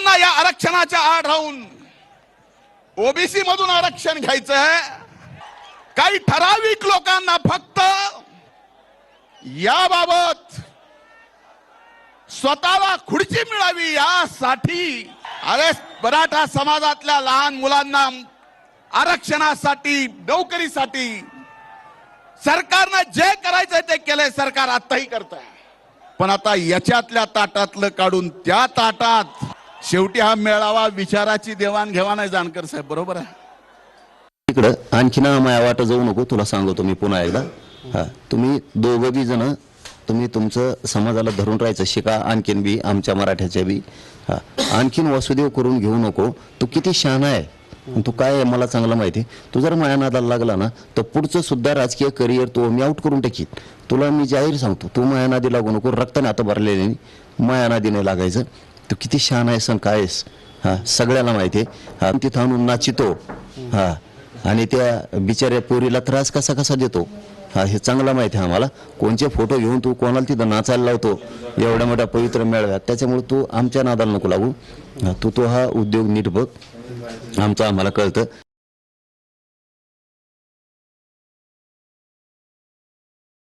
सगळ्यांना या आरक्षणाच्या आड राहून ओबीसी मधून आरक्षण घ्यायचं आहे काही ठराविक लोकांना फक्त याबाबत स्वतःला खुर्ची मिळावी यासाठी अरे मराठा समाजातल्या लहान मुलांना आरक्षणासाठी नोकरीसाठी सरकारनं जे करायचं ते केलंय सरकार आताही करत आहे पण आता याच्यातल्या ताटातलं काढून त्या ताटात शेवटी हा मेळावा विचाराची देवाणघेवाण आहे जानकर साहेब बरोबर आहे? इकडं आणखीन माया वाट जाऊ नको तुला सांगतो मी पुन्हा एकदा. हा तुम्ही दोघं बी जण तुम्ही तुमचं समाजाला धरून राहायचं शिका आणखीन बी आमच्या मराठ्याच्या बी. हा आणखीन वासुदेव करून घेऊ नको. तू किती शहाणा आहे तू काय आहे मला चांगलं माहिती? आहे. तू जर माया नादाला लागला ना तर पुढचं सुद्धा राजकीय करिअर तू मी आउट करून टाकीन. तुला मी जाहीर सांगतो तू माया नादी लागू नको रक्ताने आता भरलेले माया नादी नाही लागायचं. तू किती शहाण आहेस आणि काय आहेस हा सगळ्याला माहिती आहे. हा तिथं आणून नाचितो. हा आणि त्या बिचाऱ्या पोरीला त्रास कसा कसा देतो? हा हे चांगला माहिती आहे आम्हाला. कोणचे फोटो घेऊन तू कोणाला तिथं नाचायला लावतो? एवढ्या मोठ्या पवित्र मेळव्यात. त्याच्यामुळे तू आमच्या नादाला नको लागू. तू तो हा उद्योग नीट बघ. आमचं आम्हाला कळतं.